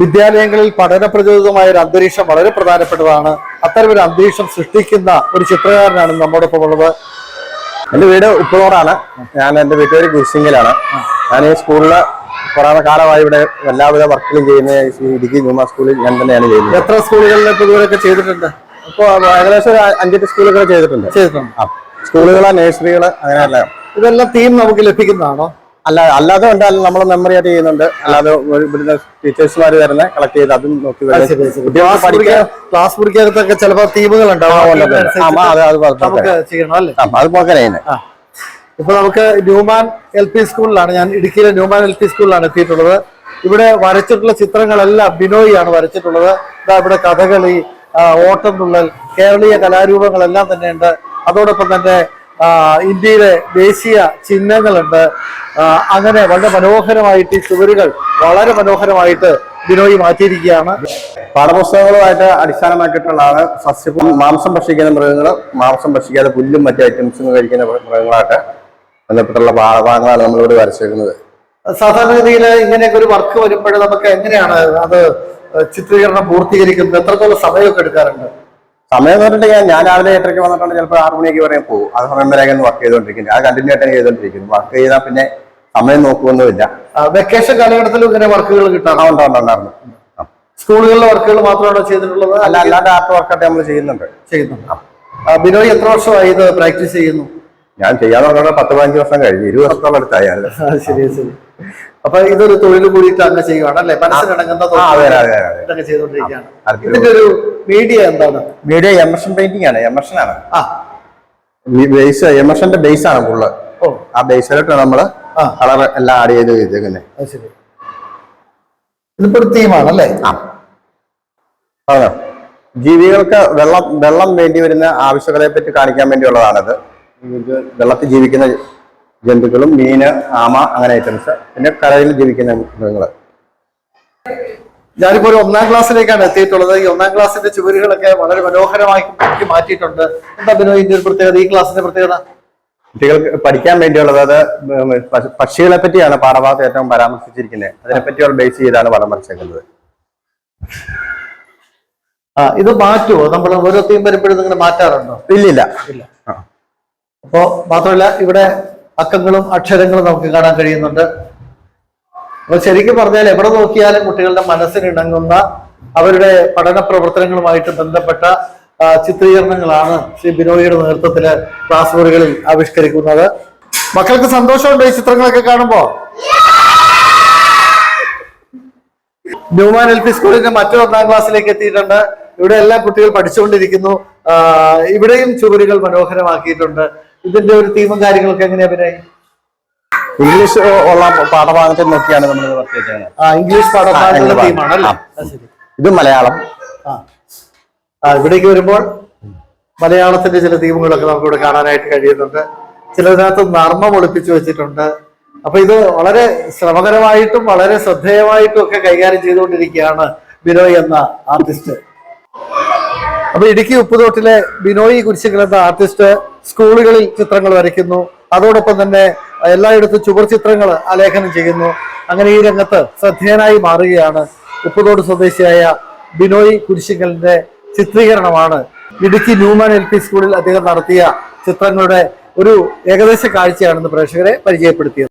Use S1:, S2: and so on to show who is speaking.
S1: വിദ്യാലയങ്ങളിൽ പഠന പ്രചോദിതമായ ഒരു അന്തരീക്ഷം വളരെ പ്രധാനപ്പെട്ടതാണ്. അത്തരം ഒരു അന്തരീക്ഷം സൃഷ്ടിക്കുന്ന ഒരു ചിത്രകാരനാണ് നമ്മോടൊപ്പം ഉള്ളത്.
S2: എന്റെ വീട് ഉപ്പുനോറാണ് ഞാൻ എന്റെ വീട്ടുകാർ ഗുരുസിംഗിലാണ്. ഞാൻ ഈ സ്കൂളിൽ കൊറോണ കാലമായി ഇവിടെ എല്ലാവിധ വർക്കുകളും ചെയ്യുന്ന ഇടുക്കി ന്യൂമാ സ്കൂളിൽ ഞാൻ തന്നെയാണ് ചെയ്യുന്നത്.
S1: എത്ര സ്കൂളുകളിൽ ഇതുവരെയൊക്കെ ചെയ്തിട്ടുണ്ട്?
S2: ഇപ്പോൾ ഏകദേശം ഒരു അഞ്ചെട്ട് സ്കൂളുകൾ ചെയ്തിട്ടുണ്ട്.
S1: ചെയ്തിട്ടുണ്ട്.
S2: സ്കൂളുകൾ നഴ്സറികൾ അങ്ങനെയല്ല.
S1: ഇതെല്ലാം തീം നമുക്ക് ലഭിക്കുന്നതാണോ?
S2: അല്ല അല്ലാതെ ഉണ്ട് നമ്മൾ മെമ്മറി ആയിട്ട് ചെയ്യുന്നുണ്ട്. അല്ലാതെ ഇവിടുന്ന് ടീച്ചേഴ്സുമാർ വരുന്ന കളക്ട് ചെയ്ത് അതും നോക്കി
S1: ക്ലാസ് മുറിക്കകത്തൊക്കെ ചിലപ്പോ തീമുകൾ ഉണ്ടാവും
S2: അത്
S1: ഇപ്പൊ നമുക്ക് ന്യൂമാൻ എൽ പി സ്കൂളിലാണ് ഞാൻ ഇടുക്കിയിലെ ന്യൂമാൻ എൽ പി സ്കൂളിലാണ് എത്തിയിട്ടുള്ളത്. ഇവിടെ വരച്ചിട്ടുള്ള ചിത്രങ്ങളെല്ലാം ബിനോയ് ആണ് വരച്ചിട്ടുള്ളത്. ഇതാ ഇവിടെ കഥകളി ഓട്ടം തുള്ളൽ കേരളീയ കലാരൂപങ്ങളെല്ലാം തന്നെയുണ്ട്. അതോടൊപ്പം തന്നെ ഇന്ത്യയിലെ ദേശീയ ചിഹ്നങ്ങളുണ്ട്. അങ്ങനെ വളരെ മനോഹരമായിട്ട് ഈ ചുവരുകൾ വളരെ മനോഹരമായിട്ട് ബിനോയി മാറ്റിയിരിക്കുകയാണ്.
S2: പാഠപുസ്തകങ്ങളുമായിട്ട് അടിസ്ഥാനമാക്കിയിട്ടുള്ളതാണ് സസ്യവും മാംസം ഭക്ഷിക്കുന്ന മൃഗങ്ങൾ മാംസം ഭക്ഷിക്കാതെ പുല്ലും മറ്റു ഐറ്റംസും കഴിക്കുന്ന മൃഗങ്ങളായിട്ട് ബന്ധപ്പെട്ടുള്ള പാഠഭാഗങ്ങളാണ് നമ്മളിവിടെ വരച്ചേക്കുന്നത്.
S1: സാധാരണഗതിയിൽ ഇങ്ങനെയൊക്കെ ഒരു വർക്ക് വരുമ്പോൾ നമുക്ക് എങ്ങനെയാണ് അത് ചിത്രീകരണം പൂർത്തീകരിക്കുന്നത്? എത്രത്തോളം സമയമൊക്കെ എടുക്കാറുണ്ട്?
S2: സമയം എന്ന് പറഞ്ഞിട്ടുണ്ടെങ്കിൽ ഞാൻ രാവിലെ എട്ടരയ്ക്ക് വന്നിട്ടുണ്ട് ചിലപ്പോൾ ആറ് മണിയൊക്കെ വരെ പോകും. ആ സമയം വരെ വർക്ക് ചെയ്തുകൊണ്ടിരിക്കുന്നത് അത് കണ്ടിന്യൂ ആയിട്ട് ചെയ്തുകൊണ്ടിരിക്കുന്നു വർക്ക് ചെയ്താൽ പിന്നെ സമയം നോക്കുമൊന്നുമില്ല
S1: വെക്കേഷൻ കാലഘട്ടത്തിലും ഇങ്ങനെ വർക്കുകൾ കിട്ടാറുണ്ട്?
S2: ഉണ്ടായിരുന്നു
S1: സ്കൂളുകളിലെ വർക്കുകൾ മാത്രമാണോ ചെയ്തിട്ടുള്ളത്?
S2: അല്ല അല്ലാണ്ട് ആർട്ട് വർക്കായിട്ട് നമ്മൾ ചെയ്യുന്നുണ്ട്.
S1: ചെയ്യുന്നുണ്ട്. ബിനോയ് എത്ര വർഷമായി ഇത് പ്രാക്ടീസ് ചെയ്യുന്നു?
S2: ഞാൻ ചെയ്യാൻ തുടങ്ങുന്നത് പത്ത് പതിനഞ്ച് വർഷം കഴിഞ്ഞു. ഇരുപത് വർഷത്തോളം
S1: അടുത്തായാലും ശരി ശരി. അപ്പൊ ഇതൊരു തൊഴിൽ കൂടിയിട്ട് അങ്ങ് ചെയ്യുകയാണ് അല്ലെ? മനസ്സിനിണങ്ങുന്ന തൊഴിൽ. ഇതൊക്കെ ചെയ്തുകൊണ്ടിരിക്കുകയാണ്. ഇതിന്റെ ഒരു മീഡിയ എന്താണ്?
S2: മീഡിയ എമർഷൻ പെയിന്റിംഗ് ആണ്. എമർഷൻ ആണ്. ബേസ് എമർഷന്റെ ബേസ് ആണ് ഫുള്ള്
S1: ഓ.
S2: ആ ബേസിലോട്ട്
S1: നമ്മൾ.
S2: കളർ എല്ലാം ആഡ് ചെയ്ത് ചെയ്തേക്കുന്നത്
S1: ഇതിപ്പോ ഒരു തീമാണ് അല്ലേ
S2: ആ. പറഞ്ഞോ ജീവികൾക്ക് വെള്ളം വെള്ളം വേണ്ടി വരുന്ന ആവശ്യകതയെ പറ്റി കാണിക്കാൻ വേണ്ടിയുള്ളതാണിത്. ഇത് വെള്ളത്തിൽ ജീവിക്കുന്ന ജന്തുക്കളും മീന് ആമ അങ്ങനെ ഐറ്റംസ് പിന്നെ കരയിൽ ജീവിക്കുന്ന മൃഗങ്ങൾ
S1: ഞാനിപ്പോ ഒരു ഒന്നാം ക്ലാസ്സിലേക്കാണ് എത്തിയിട്ടുള്ളത്. ഈ ഒന്നാം ക്ലാസ്സിന്റെ ചുവരുകളൊക്കെ വളരെ മനോഹരമായി മാറ്റിയിട്ടുണ്ട്. എന്താ ബിനോയിന്റെ ഒരു പ്രത്യേകത ഈ ക്ലാസ്സിന്റെ പ്രത്യേകത?
S2: കുട്ടികൾക്ക് പഠിക്കാൻ വേണ്ടിയുള്ളത് അത് പക്ഷികളെ പറ്റിയാണ് പാഠഭാഗത്ത് ഏറ്റവും പരാമർശിച്ചിരിക്കുന്നത്. അതിനെപ്പറ്റിയുള്ള ബേസ് ചെയ്താണ് പടം വരച്ചേക്കുന്നത്
S1: ആ ഇത് മാറ്റുമോ നമ്മൾ ഓരോ തീം വരുമ്പോഴും നിങ്ങൾ മാറ്റാറുണ്ടോ?
S2: ഇല്ലില്ല.
S1: ഇല്ല. അപ്പോ മാത്രമല്ല ഇവിടെ അക്കങ്ങളും അക്ഷരങ്ങളും നമുക്ക് കാണാൻ കഴിയുന്നുണ്ട്. അപ്പൊ ശരിക്കും പറഞ്ഞാൽ എവിടെ നോക്കിയാലും കുട്ടികളുടെ മനസ്സിനിണങ്ങുന്ന അവരുടെ പഠന പ്രവർത്തനങ്ങളുമായിട്ട് ബന്ധപ്പെട്ട ചിത്രീകരണങ്ങളാണ് ശ്രീ ബിനോയിയുടെ നേതൃത്വത്തിൽ ക്ലാസ് മുറികളിൽ ആവിഷ്കരിക്കുന്നത്. മക്കൾക്ക് സന്തോഷമുണ്ട് ഈ ചിത്രങ്ങളൊക്കെ കാണുമ്പോ? ന്യൂമാൻ എൽ പി സ്കൂളിന്റെ മറ്റൊരു ഒന്നാം ക്ലാസ്സിലേക്ക് എത്തിയിട്ടുണ്ട്. ഇവിടെ എല്ലാ കുട്ടികൾ പഠിച്ചുകൊണ്ടിരിക്കുന്നു. ഇവിടെയും ചുവരുകൾ മനോഹരമാക്കിയിട്ടുണ്ട്. ഇതിന്റെ ഒരു തീമും കാര്യങ്ങളൊക്കെ എങ്ങനെയാ പിന്നെ
S2: ഇംഗ്ലീഷ് ഉള്ള പാഠഭാഗത്തെ നോക്കിയാണ് നമ്മൾ വർക്ക് ചെയ്യുന്നത്
S1: ആ ഇംഗ്ലീഷ് തീമാണ് അല്ലേ
S2: ഇത് മലയാളം.
S1: ആ. ഇവിടേക്ക് വരുമ്പോൾ മലയാളത്തിന്റെ ചില തീമുകളൊക്കെ നമുക്ക് ഇവിടെ കാണാനായിട്ട് കഴിയുന്നുണ്ട്. ചിലതിനകത്ത് നർമ്മം ഒളിപ്പിച്ചു വെച്ചിട്ടുണ്ട്. അപ്പൊ ഇത് വളരെ ശ്രമകരമായിട്ടും വളരെ ശ്രദ്ധേയമായിട്ടും ഒക്കെ കൈകാര്യം ചെയ്തുകൊണ്ടിരിക്കുകയാണ് ബിനോയ് എന്ന ആർട്ടിസ്റ്റ്. അപ്പൊ ഇടുക്കി ഉപ്പുതോട്ടിലെ ബിനോയ് കുരിശിക്കൽ എന്ന ആർട്ടിസ്റ്റ് സ്കൂളുകളിൽ ചിത്രങ്ങൾ വരയ്ക്കുന്നു. അതോടൊപ്പം തന്നെ എല്ലായിടത്തും ചുവർ ചിത്രങ്ങൾ ആലേഖനം ചെയ്യുന്നു. അങ്ങനെ ഈ രംഗത്ത് ശ്രദ്ധേയനായി മാറുകയാണ് ഉപ്പുതോട് സ്വദേശിയായ ബിനോയ് കുരിശിങ്കലിന്റെ ചിത്രീകരണമാണ്. ഇടുക്കി ന്യൂമാൻ എൽ പി സ്കൂളിൽ അദ്ദേഹം നടത്തിയ ചിത്രങ്ങളുടെ ഒരു ഏകദേശ കാഴ്ചയാണെന്ന് പ്രേക്ഷകരെ പരിചയപ്പെടുത്തിയത്.